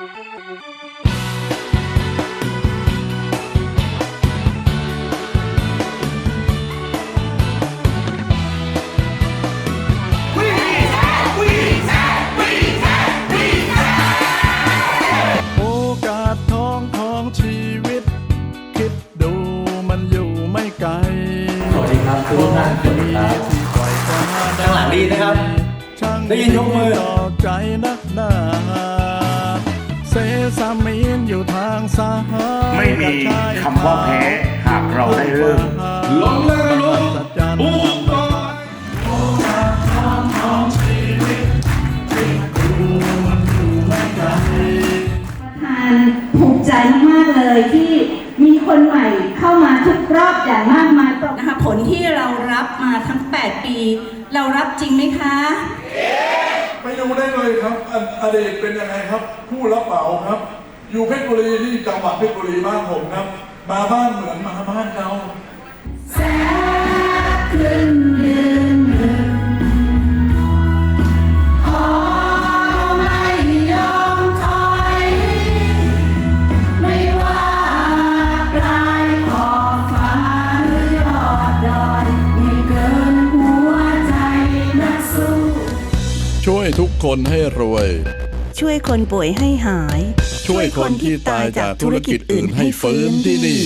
โอกาสทองของชีวิต คิดดูมันอยู่ไม่ไกลสวัสดีครับทุกท่านสวัสดีครับที่ปล่อยจะมาข้างหลังดีนะครับ ช่างได้ยินยกมือต่อใจ ไม่มีคำว่าแพ้หากเราได้เริ่มลงเลยลงบุกต่อทานภูมิใจมากๆเลยที่มีคนใหม่เข้ามาทุกรอบอย่างมากมายนะคะผลที่เรารับมาทั้ง 8 ปี เรารับจริงไหมคะไม่รู้ได้เลยครับออดีตเป็นยังไงครับ ผู้รับเหมาครับ อยู่เพชรบุรีที่จังหวัดเพชรบุรีบ้านผมครับ มาบ้านเหมือนมาบ้านเขาสักครึ่งเดือนหนึ่งขอไม่ยอมถอยไม่ว่าปลายขอบฟ้าหรือยอดดอยไม่เกินหัวใจนักสู้ช่วยทุกคนให้รวย ช่วยคนป่วยให้หาย ช่วยคนที่ตายจากธุรกิจอื่นให้ฟื้นที่นี่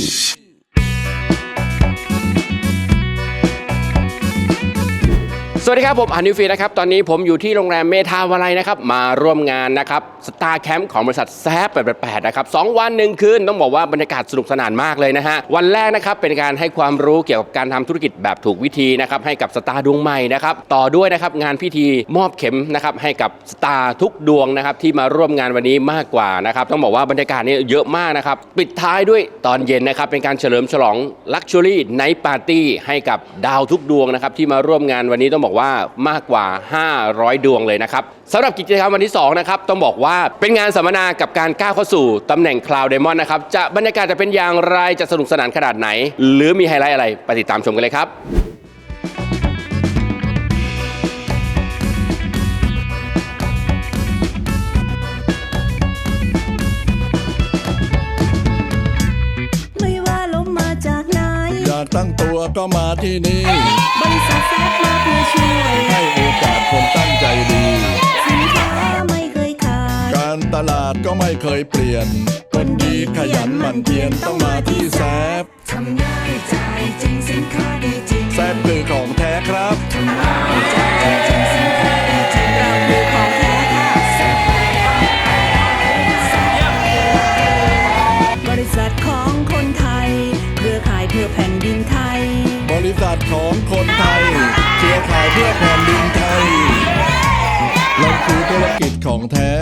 สวัสดีครับผมอานิวฟีนะครับ ตอนนี้ผมอยู่ที่โรงแรมเมทาวาลัยนะครับ มาร่วมงานนะครับสตาร์แคมป์ของบริษัทแซฟ888นะครับสองวันหนึ่งคืนต้องบอกว่าบรรยากาศสนุกสนานมากเลยนะฮะ วันแรกนะครับเป็นการให้ความรู้เกี่ยวกับการทำธุรกิจแบบถูกวิธีนะครับให้กับสตาร์ดวงใหม่นะครับต่อด้วยนะครับงานพิธีมอบเข็มนะครับให้กับสตาร์ทุกดวงนะครับที่มาร่วมงานวันนี้มากกว่านะครับต้องบอกว่าบรรยากาศนี้เยอะมากนะครับปิดท้ายด้วยตอนเย็นนะครับเป็นการเฉลิมฉลองลักชัวรี่ไนท์ปาร์ตี้ให้กับดาวทุกดวงนะครับที่มาร่วมงานวันนี้ต้องบอกว่ามากกว่า 500 ดวงเลยนะครับสำหรับกิจกรรมวันที่2นะครับต้องบอกว่าเป็นงานสัมมนากับการก้าวเข้าสู่ตำแหน่งคลาวด์เดมอนนะครับจะบรรยากาศจะเป็นอย่างไรจะสนุกสนานขนาดไหน หรือมีไฮไลท์อะไรไปติดตามชมกันเลยครับไม่ว่าลมมาจากไหนอย่าตั้งตัว ก็มาที่นี่ บริษัทแซฟมาเพื่อช่วยให้โอกาสคนตั้งใจดี สินค้าไม่เคยขาดการตลาดก็ไม่เคยเปลี่ยน คนดีขยันหมั่นเพียรต้องมาที่แซฟทำง่ายจ่ายจริงสินค้าดีจริงแซฟคือของแท้ครับ ทำง่ายจ่ายจริง เพื่อแผ่นดินไทยเราคือธุรกิจของแท้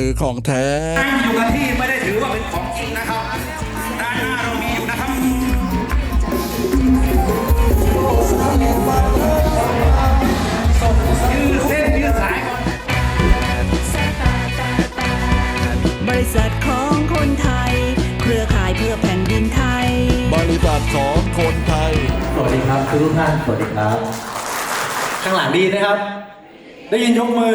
คือของแท้อยู่กับที่ไม่ได้ถือว่าเป็นของจริงนะครับด้านหน้าเรามีอยู่นะครับยืดเส้นยืดสายก่อนบริษัทของคนไทย เครือข่ายเพื่อแผ่นดินไทย บริษัทของคนไทย สวัสดีครับทุกท่านสวัสดีครับ ข้างหลังดีนะครับ ได้ยินยกมือ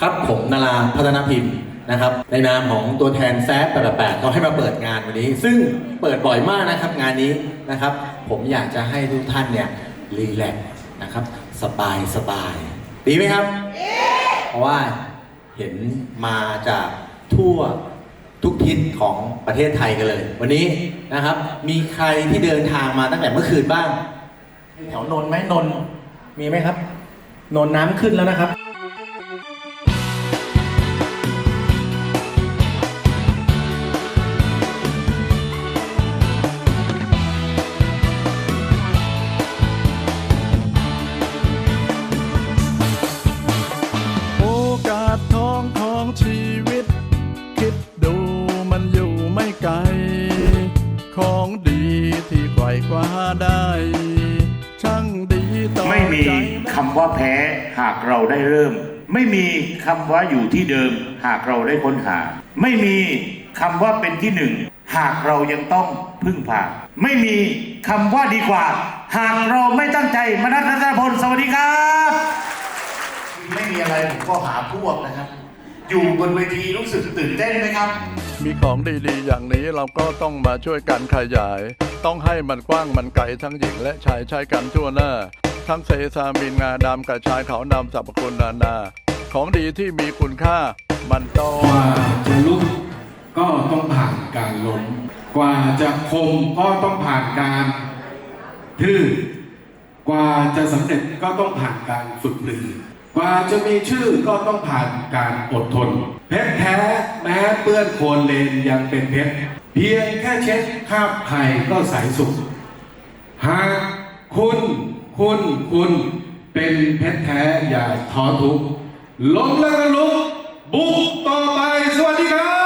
ครับผมนาราพัฒนพิมพ์ นะครับในนามของตัวแทนแซฟ88เขาให้มาเปิดงานวันนี้ ซึ่งเปิดบ่อยมากนะครับงานนี้นะครับ ผมอยากจะให้ทุกท่านเนี่ยรีแลกซ์นะครับสบายสบายดีไหมครับ เพราะว่าเห็นมาจากทั่วทุกทิศของประเทศไทยกันเลย วันนี้นะครับ มีใครที่เดินทางมาตั้งแต่เมื่อคืนบ้าง แถวนนท์ไหมนนท์มีไหมครับ นนท์น้ำขึ้นแล้วนะครับ ว่าแพ้หากเราได้เริ่ม ไม่มีคำว่าอยู่ที่เดิม หากเราได้ค้นหา ไม่มีคำว่าเป็นที่หนึ่ง หากเรายังต้องพึ่งพา ไม่มีคำว่าดีกว่า หากเราไม่ตั้งใจมนัสรัตนพลสวัสดีครับ ไม่มีอะไรผมก็หาพวกนะครับ อยู่บนเวทีรู้สึกตื่นเต้นไหมครับ มีของดีๆ อย่างนี้เราก็ต้องมาช่วยกันขยาย ต้องให้มันกว้างมันไกลทั้งหญิงและชายใช้กันทั่วหน้า ทั้งเซซามินงาดำกระชายขาวดำสรรพคุณนานา ของดีที่มีคุณค่ามันต้องกว่าจะลุกก็ต้องผ่านการล้มกว่าจะคมก็ต้องผ่านการทื่อกว่าจะสำเร็จก็ต้องผ่านการฝึกปรือกว่าจะมีชื่อก็ต้องผ่านการอดทน เพชรแท้แม้เปื้อนโคลนเลนยังเป็นเพชรเพียงแค่เช็ดคราบไข่ก็ใสสุขหากคุณ คุณคุณเป็นเพชรแท้อย่าท้อทุกล้มแล้วก็ลุกบุกต่อไปสวัสดีครับ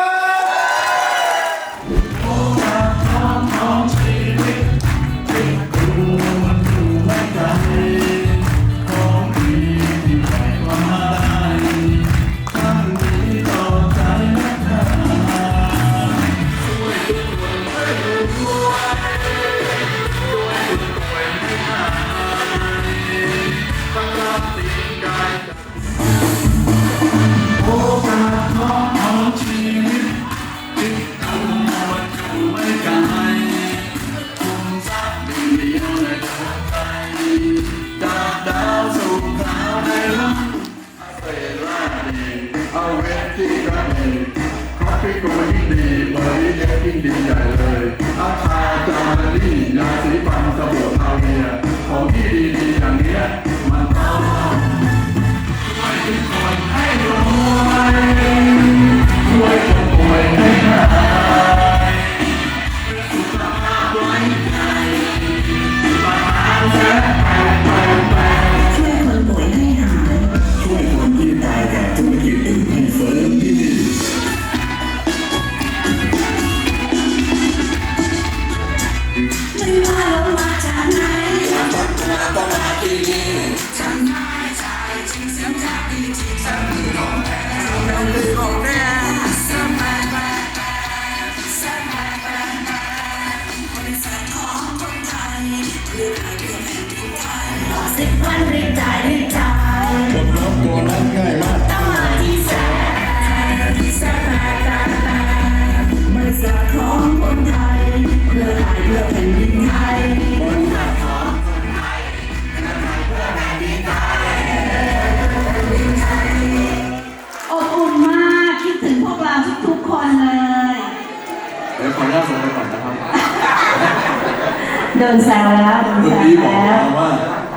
เดินแซวแล้วเดินเมื่แซอวกี้บอกแล้วมาว่า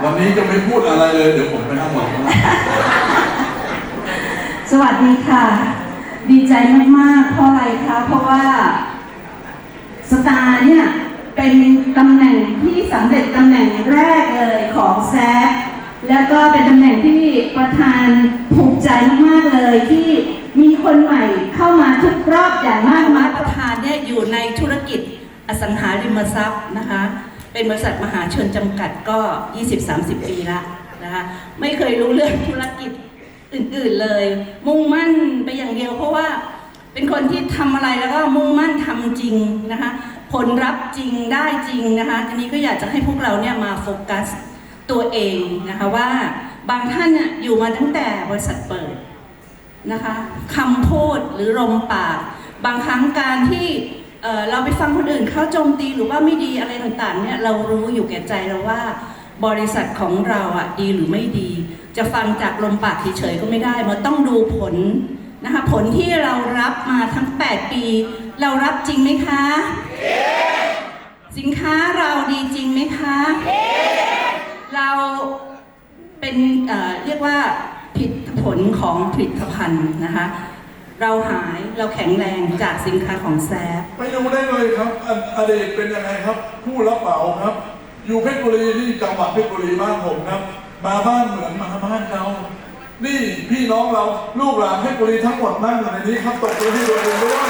วันนี้จะไม่พูดอะไรเลย เดี๋ยวผมไปนั่งหลังนะสวัสดีค่ะ ดีใจมากๆเพราะอะไรคะเพราะว่าสตาร์เนี่ยเป็นตำแหน่งที่สำเร็จตำแหน่งแรกเลยของแซฟแล้วก็เป็นตำแหน่งที่ประธานภูมิใจมากๆเลยที่มีคนใหม่เข้ามาทุกรอบอย่างมากมายประธานเนี่ยอยู่ในธุรกิจอสังหาริมทรัพย์นะคะ เป็นบริษัทมหาชนจำกัดก็ 20-30 ปีละนะคะไม่เคยรู้เรื่องธุรกิจอื่นๆเลย มุ่งมั่นไปอย่างเดียว เพราะว่าเป็นคนที่ทำอะไรแล้วก็มุ่งมั่นทำจริงนะคะผลลัพธ์จริงได้จริงนะคะอันนี้ก็อยากจะให้พวกเราเนี่ยมาโฟกัสตัวเองนะคะว่าบางท่านเนี่ยอยู่มาตั้งแต่บริษัทเปิดนะคะคำพูดหรือลมปาก บางครั้งการที่ เราไปฟังคนอื่นเขาโจมตีหรือว่าไม่ดีอะไรต่างๆเนี่ยเรารู้อยู่แก่ใจแล้วว่า บริษัทของเราอะดีหรือไม่ดี จะฟังจากลมปากเฉยๆก็ไม่ได้มันต้องดูผลนะคะผลที่เรารับมาทั้ง 8 ปี เรารับจริงไหมคะ สินค้าเราดีจริงไหมคะ เราเป็นเเรียกว่าผิดผลของผลิตภัณฑ์นะคะ เราหายเราแข็งแรงจากสินค้าของแซฟไปดูได้เลยครับออดีตเป็นยังไงครับ ผู้รับเหมาครับ อยู่เพชรบุรีที่จังหวัดเพชรบุรีบ้านผมครับ มาบ้านเหมือนมาบ้านเขานี่พี่น้องเราลูกหลานเพชรบุรีทั้งหมดนั่งอยู่ในนี้ครับตบมือให้ตัวเองด้วย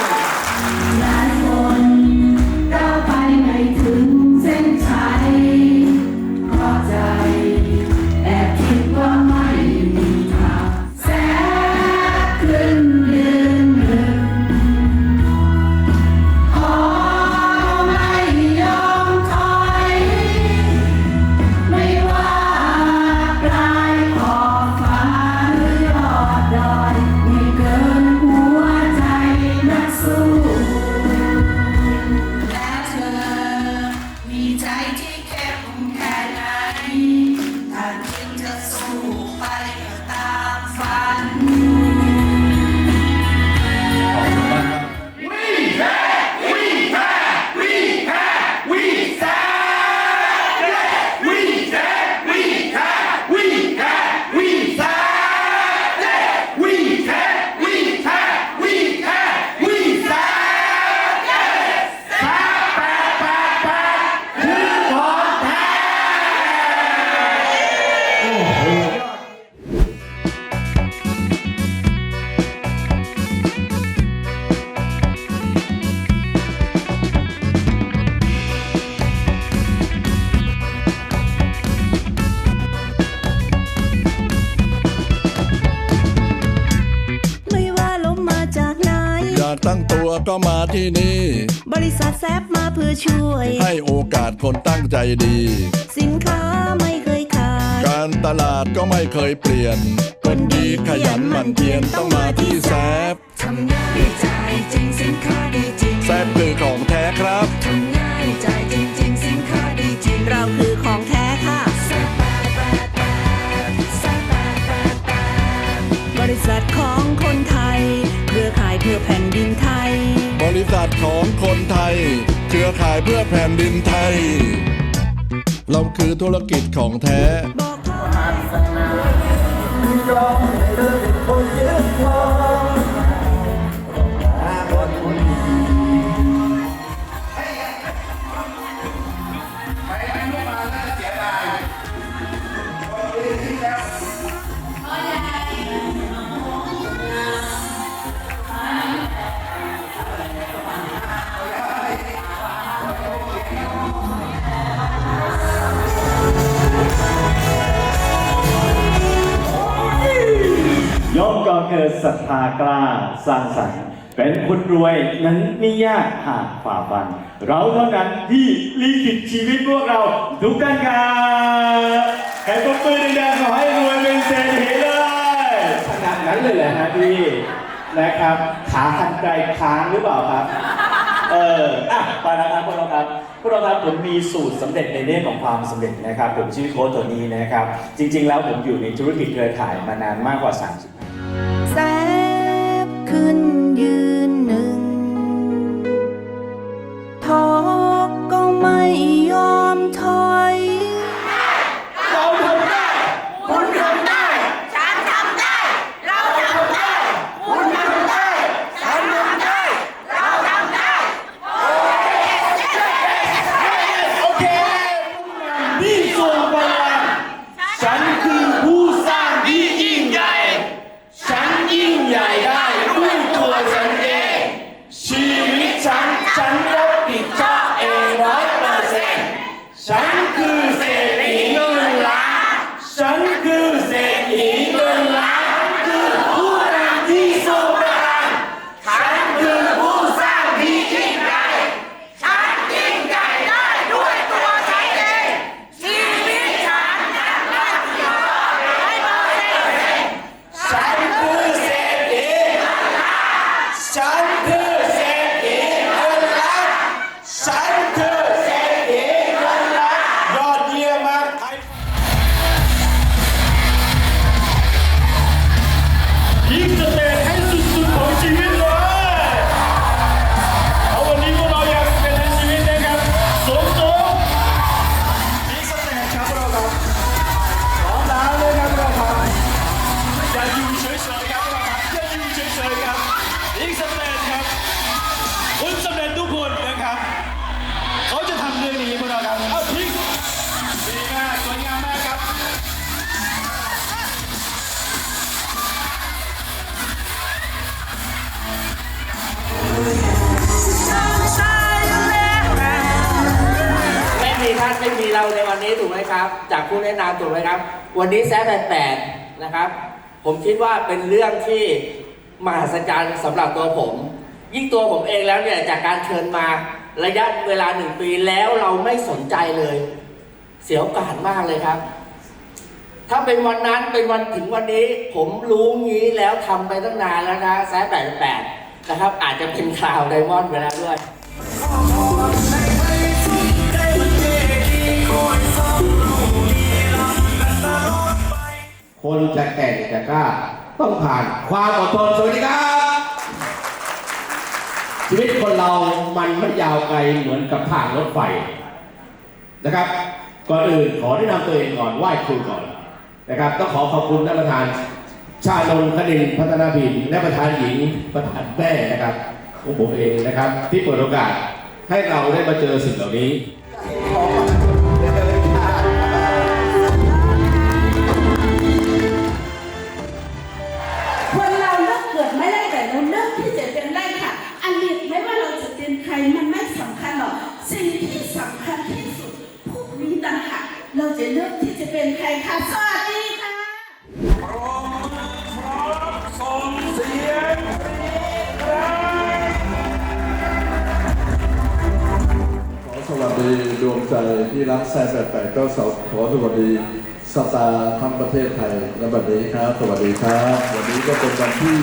ก็มาที่นี่ บริษัทแซบมาเพื่อช่วย ให้โอกาสคนตั้งใจดี สินค้าไม่เคยขาด การตลาดก็ไม่เคยเปลี่ยน คนดีขยันหมั่นเพียรต้องมาที่แซบทำง่ายจ่ายจริงสินค้าดีจริงแซบคือของแท้ครับทำง่าย ริษัทของคนไทย เครือข่ายเพื่อแผ่นดินไทย เราคือธุรกิจของแท้ ศรัทธากล้าสร้างสรรค์เป็นคนรวยนั้นไม่ยากหากฝ่าฟัน เราเท่านั้นที่ลิขิตชีวิตพวกเราทุกท่านครับแข่ปรบมือดังๆขอให้รวยเป็นเศรษฐีเลยขนาดนั้นเลยเหรอฮะพี่นะครับ ขาหันไกลค้างหรือเปล่าครับ เอออะไปนะครับพวกเราครับพวกเราครับผมมีสูตรสำเร็จในเรื่องของความสำเร็จนะครับ ผมชื่อโค้ชตัวนี้นะครับ จริง ๆ แล้วผมอยู่ในธุรกิจเครือข่ายมานานมากกว่า 30 ฉันฉันรับผิดชอบเองร้อยเปอร์เซ็นต์ฉันคือเศ วันนี้แซฟแปดแปดนะครับ ผมคิดว่าเป็นเรื่องที่มหัศจรรย์สำหรับตัวผม ยิ่งตัวผมเองแล้วเนี่ยจากการเชิญมาระยะเวลาหนึ่งปีแล้วเราไม่สนใจเลย เสียโอกาสมากเลยครับ ถ้าเป็นวันนั้นเป็นวันถึงวันนี้ ผมรู้งี้แล้วทำไปตั้งนานแล้วนะแซฟแปดแปดนะครับ อาจจะเป็นคราวไดมอนด์ไปแล้วด้วย คนจะแก่งจะกล้า ต้องผ่านความอดทนสวัสดีครับ ชีวิตคนเรามันไม่ยาวไกลเหมือนกับทางรถไฟนะครับ ก่อนอื่นขอแนะนำตัวเองก่อนไหว้ครูก่อนนะครับต้องขอขอบคุณท่านประธาน ชาลนคดินพัฒนาพิมพ์และประธานหญิงประธานแม่นะครับของผมเองนะครับ ที่เปิดโอกาสให้เราได้มาเจอสิ่งเหล่านี้ ดีดวงใจที่รักแซ่แปดแปดก็ขอขอสวัสดีสตาร์ทั้งประเทศไทยและบัดนี้ครับ สวัสดีครับ วันนี้ก็เป็นวันที่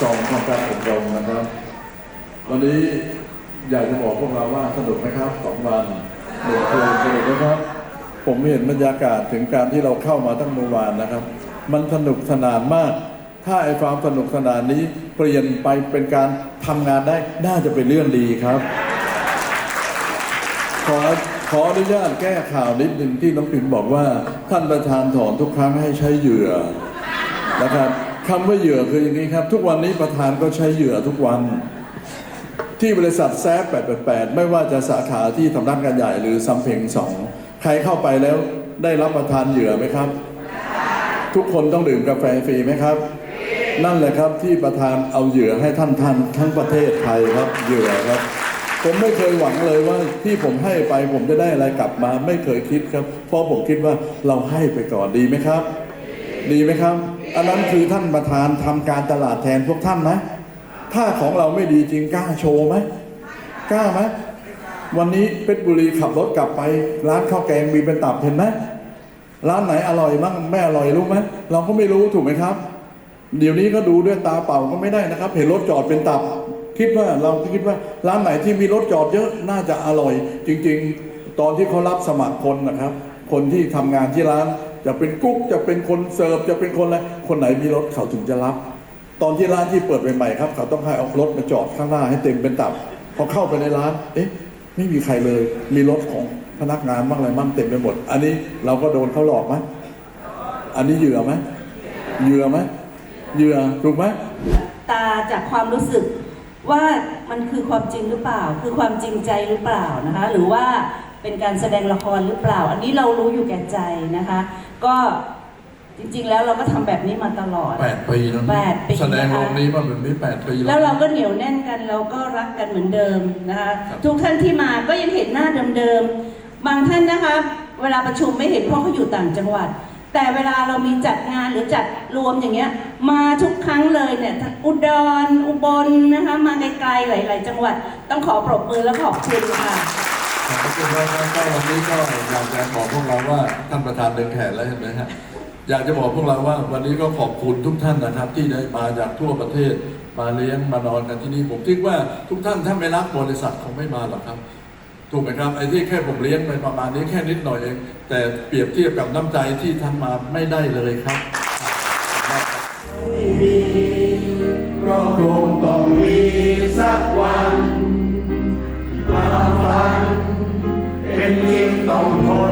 สองของการอบรมนะครับ วันนี้อยากจะบอกพวกเราว่าสนุกไหมครับสองวันหนึ่งคืนสนุกไหมครับ ผมเห็นบรรยากาศถึงการที่เราเข้ามาตั้งเมื่อวานนะครับ มันสนุกสนานมาก ถ้าไอ้ความสนุกสนานนี้เปลี่ยนไปเป็นการทำงานได้น่าจะเป็นเรื่องดีครับ ขอขออนุญาตแก้ข่าวนิดหนึ่งที่น้องปิ่นบอกว่าท่านประธานถอนทุกครั้งให้ใช้เหยื่อนะครับคำว่าเหยื่อคืออย่างนี้ครับ ทุกวันนี้ประธานก็ใช้เหยื่อทุกวัน ที่บริษัทแซฟ888 ไม่ว่าจะสาขาที่สำนักงานใหญ่หรือซัมเพงสองใครเข้าไปแล้วได้รับประทานเหยื่อไหมครับ ทุกคนต้องดื่มกาแฟฟรีไหมครับ นั่นแหละครับที่ประธานเอาเหยื่อให้ท่านท่านทั้งประเทศไทยครับเหยื่อครับ ผมไม่เคยหวังเลยว่าที่ผมให้ไปผมจะได้อะไรกลับมา ไม่เคยคิดครับ เพราะผมคิดว่าเราให้ไปก่อนดีไหมครับ ดีไหมครับ อันนั้นคือท่านประธานทำการตลาดแทนพวกท่านไหมถ้าของเราไม่ดีจริงกล้าโชว์ไหมกล้าไหมวันนี้เพชรบุรีขับรถกลับไป ร้านข้าวแกงมีเป็นตับเห็นไหมร้านไหนอร่อยบ้างไม่อร่อยรู้ไหมเราก็ไม่รู้ถูกไหมครับ เดี๋ยวนี้ก็ดูด้วยตาเปล่าก็ไม่ได้นะครับ เห็นรถจอดเป็นตับ คิดว่าเราคิดว่าร้านไหนที่มีรถจอดเยอะน่าจะอร่อย จริง ๆ ตอนที่เขารับสมัครคนนะครับ คนที่ทำงานที่ร้าน จะเป็นกุ๊กจะเป็นคนเสิร์ฟจะเป็นคนอะไรคนไหนมีรถเขาถึงจะรับ ตอนที่ร้านที่เปิดใหม่ๆครับ เขาต้องให้เอารถมาจอดข้างหน้าให้เต็มเป็นตับพอเข้าไปในร้าน เอ๊ะไม่มีใครเลยมีรถของพนักงานบ้างอะไรบ้างเต็มไปหมด อันนี้เราก็โดนเขาหลอกไหมอันนี้เหยื่อไหมเหยื่อไหมเหยื่อถูกไหมตาจากความรู้สึก ว่ามันคือความจริงหรือเปล่า คือความจริงใจหรือเปล่านะคะ หรือว่าเป็นการแสดงละครหรือเปล่า อันนี้เรารู้อยู่แก่ใจนะคะ ก็จริงๆ แล้วเราก็ทำแบบนี้มาตลอดแปดปีแล้วแปดปีแสดงนะคะโรงนี้มาแบบนี้แปดปีแล้วเราก็เหนียวแน่นกันเราก็รักกันเหมือนเดิมนะคะทุกท่านที่มาก็ยังเห็นหน้าเดิมๆบางท่านนะคะ เวลาประชุมไม่เห็นเพราะเขาอยู่ต่างจังหวัด แต่เวลาเรามีจัดงานหรือจัดรวมอย่างเงี้ย มาทุกครั้งเลยเนี่ยอุดรอุบลนะคะ มาไกลๆหลาย ๆ จังหวัดต้องขอปรบมือและขอบคุณค่ะขอบคุณมากครับก็วันนี้ก็อยากจะบอกพวกเราว่าท่านประธานเดินแขนแล้วเห็นไหมฮะอยากจะบอกพวกเราว่าวันนี้ก็ขอบคุณทุกท่านนะครับ ที่ได้มาจากทั่วประเทศมาเลี้ยงมานอนกันที่นี่ผมคิดว่าทุกท่านถ้าไม่รักบริษัทคงไม่มาหรอกครับ ถูกไหมครับไอ้ที่แค่ผมเลี้ยงไปประมาณนี้แค่นิดหน่อยเอง แต่เปรียบเทียบกับน้ำใจที่ท่านมาไม่ได้เลยครับก็คงต้องมีสักวันมาฟังเป็นจริงต้องทน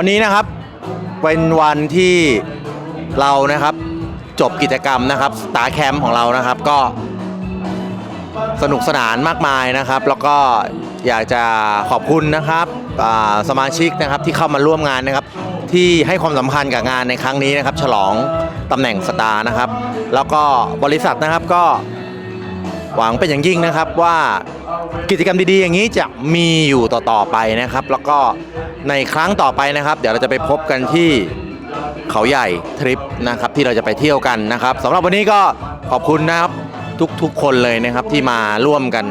วันนี้นะครับเป็นวันที่เรานะครับจบกิจกรรมนะครับสตาร์แคมป์ของเรานะครับก็สนุกสนานมากมายนะครับ แล้วก็อยากจะขอบคุณนะครับสมาชิกนะครับที่เข้ามาร่วมงานนะครับ ที่ให้ความสำคัญกับงานในครั้งนี้นะครับ ฉลองตำแหน่งสตาร์นะครับ แล้วก็บริษัทนะครับก็หวังเป็นอย่างยิ่งนะครับว่ากิจกรรมดีๆอย่างนี้จะมีอยู่ต่อๆไปนะครับ แล้วก็ ในครั้งต่อไปนะครับ เดี๋ยวเราจะไปพบกันที่เขาใหญ่ทริปนะครับที่เราจะไปเที่ยวกันนะครับสำหรับวันนี้ก็ขอบคุณนะครับทุกๆคนเลยนะครับที่มาร่วมกัน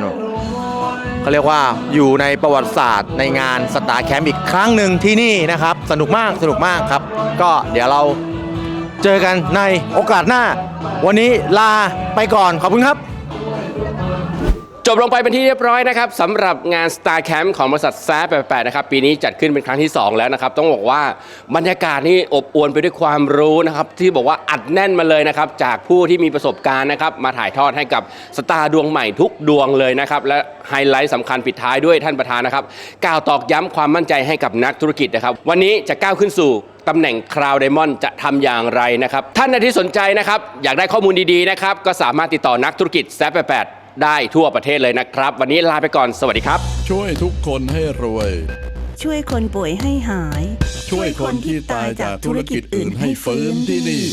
เขาเรียกว่าอยู่ในประวัติศาสตร์ในงานสตาร์แคมป์อีกครั้งหนึ่งที่นี่นะครับ สนุกมากสนุกมากครับ ก็เดี๋ยวเราเจอกันในโอกาสหน้า วันนี้ลาไปก่อนขอบคุณครับ จบลงไปเป็นที่เรียบร้อยนะครับสำหรับงาน Star Camp ของบริษัทแซฟ88นะครับปีนี้จัดขึ้นเป็นครั้งที่ 2 แล้วนะครับ ต้องบอกว่าบรรยากาศนี่อบอวลไปด้วยความรู้นะครับที่บอกว่าอัดแน่นมาเลยนะครับจากผู้ที่มีประสบการณ์นะครับมาถ่ายทอดให้กับสตาร์ดวงใหม่ทุกดวงเลยนะครับและไฮไลท์สำคัญปิดท้ายด้วยท่านประธานนะครับกล่าวตอกย้ำความมั่นใจให้กับนักธุรกิจนะครับ วันนี้จะก้าวขึ้นสู่ตำแหน่งคราวไดมอนด์จะทำอย่างไรนะครับท่านใดที่สนใจนะครับอยากได้ข้อมูลดีๆนะครับก็สามารถติดต่อนักธุรกิจแซฟ88 ได้ทั่วประเทศเลยนะครับ วันนี้ลาไปก่อนสวัสดีครับ ช่วยทุกคนให้รวย ช่วยคนป่วยให้หาย ช่วยคนที่ตายจากธุรกิจอื่นให้ฟื้นที่นี่